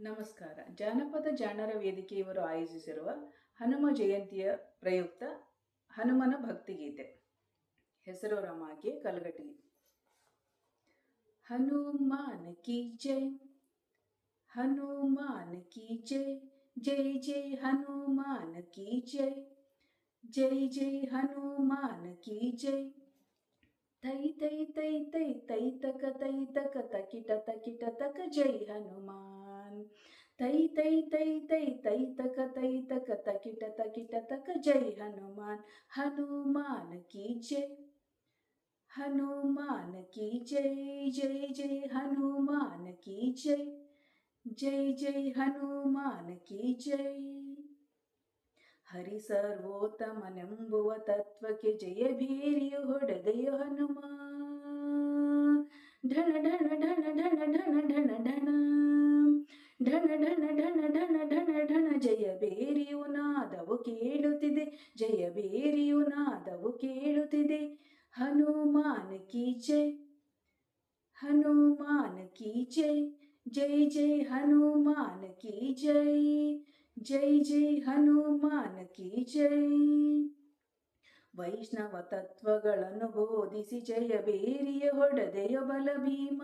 ನಮಸ್ಕಾರ ಜಾನಪದ ಜಾಣರ ವೇದಿಕೆ ಇವರು ಆಯೋಜಿಸಿರುವ ಹನುಮ ಜಯಂತಿಯ ಪ್ರಯುಕ್ತ ಹನುಮನ ಭಕ್ತಿಗೀತೆ ಹೆಸರು ರಮಾಗೆ ಕಲಗಟಿ ಹನುಮಾನ ಕಿ ಜೈ ಹನುಮಾನ ಕಿ ಜೈ ಜೈ ಜೈ ಹನುಮಾನ ಕಿ ಜೈ ಜೈ ಜೈ ಹನುಮಾನ ಕಿ ಜೈ ತೈ ತೈ ತೈ ತೈ ತೈ ತಕ ತೈ ತಕ ತಕಿಟ ತಕಿಟ ತಕ ಜೈ ಹನುಮಾನ್ तई तई तई तई तई तक तई तक तकिट तकिट तक जय हनुमान। हनुमान की जय। हनुमान की जय जय जय हनुमान की जय। जय जय हनुमान की जय। हरि सर्वोत्तम नंबुव तत्व के जय भीरियु ಹೊಡೆದೆಯು ಹನುಮ ಢಣ ಢಣ ಢಣ ಢಣ ಢಣ ಢಣ ಢಣ ಢಣ ಜಯ ಬೇರಿಯು ನಾದವು ಕೇಳುತ್ತಿದೆ, ಜಯ ಬೇರಿಯು ನಾದವು ಕೇಳುತ್ತಿದೆ. ಹನುಮಾನ್ ಕಿ ಜೈ, ಹನುಮಾನ್ ಕಿ ಜೈ ಜೈ ಜೈ ಹನುಮಾನ್ ಕಿ ಜೈ ಜೈ ಜೈ ಹನುಮಾನ್ ಕಿ ಜೈ. ವೈಷ್ಣವ ತತ್ವಗಳನ್ನು ಬೋಧಿಸಿ ಜಯ ಬೇರಿಯ ಹೊಡೆದೆಯ ಬಲ ಭೀಮ.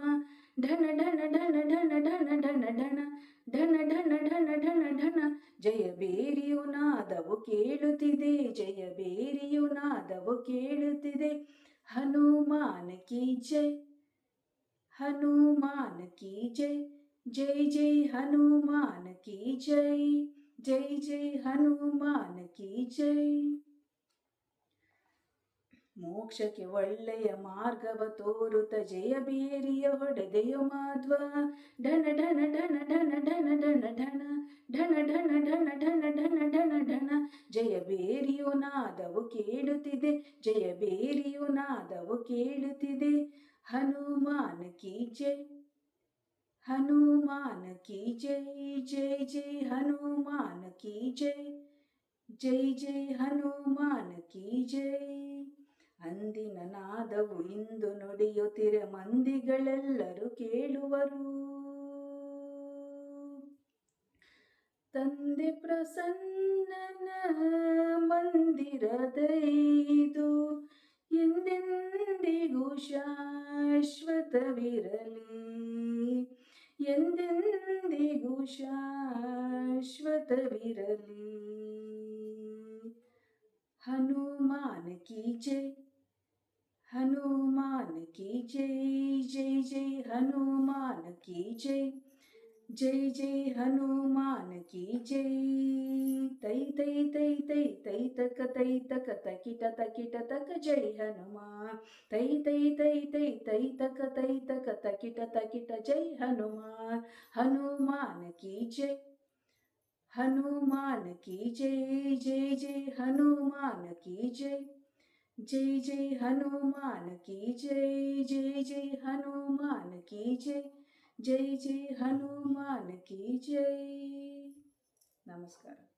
ಢಣ ಢಣ ಢಣ ಢಣ ಢಣ ಢಣ ಢಣ ಢಣ ಢಣ ಢಣ ಢಣ ಢಣ ಜಯ ಬೇರಿಯು ನಾದವು ಕೇಳುತ್ತಿದೆ ಜಯ ಬೇರಿಯು ನಾದವು ಕೇಳುತ್ತಿದೆ ಹನುಮಾನ್ ಕಿ ಜೈ ಹನುಮಾನ್ ಕಿ ಜೈ ಜೈ ಜೈ ಹನುಮಾನ್ ಕಿ ಜೈ ಜೈ ಜೈ ಹನುಮಾನ್ ಕಿ ಜೈ ಮೋಕ್ಷಕ್ಕೆ ಒಳ್ಳೆಯ ಮಾರ್ಗವ ತೋರುತ ಜಯ ಬೇರಿಯ ಹೊಡೆದೆಯ ಮಾಧ್ವ ಢನ ಢನ ಢನ ಢನ ಢನ ಢನ ಢನ ಢನ ಢನ ಢನ ಢನ ಢನ ಢನ ಢನ ಜಯ ಬೇರಿಯೋ ನಾದವು ಕೇಳುತ್ತಿದೆ ಜಯ ಬೇರಿಯೋ ನಾದವು ಕೇಳುತ್ತಿದೆ ಹನುಮಾನ್ ಕಿ ಜೈ ಹನುಮಾನ್ ಕಿ ಜೈ ಜೈ ಜೈ ಹನುಮಾನ್ ಕಿ ಜೈ ಜೈ ಜೈ ಹನುಮಾನ್ ಕಿ ಜೈ ಅಂದಿನ ನಾದವು ಇಂದು ನುಡಿಯುತ್ತಿರ ಮಂದಿಗಳೆಲ್ಲರೂ ಕೇಳುವರು. ತಂದೆ ಪ್ರಸನ್ನನ ಮಂದಿರದೈದು ಎಂದೆಂದಿಗೂ ಶಾಶ್ವತವಿರಲಿ. ಎಂದೆಂದಿಗೂ ಶಾಶ್ವತವಿರಲಿ. ಹನುಮಾನ ಕಿ हनुमान की जय जय जय हनुमान की जय। जय जय हनुमान की जय। तई तय तय तई तई तक तय तक तकिट तकिट तक जय हनुमान। तई तई तय तय तई तक तई तक तकिट तकिट जय हनुमान। हनुमान की जय। हनुमान की जय जय जय हनुमान की जय। जय जय हनुमान की जय जय जय हनुमान की जय जय जय हनुमान की जय। नमस्कार।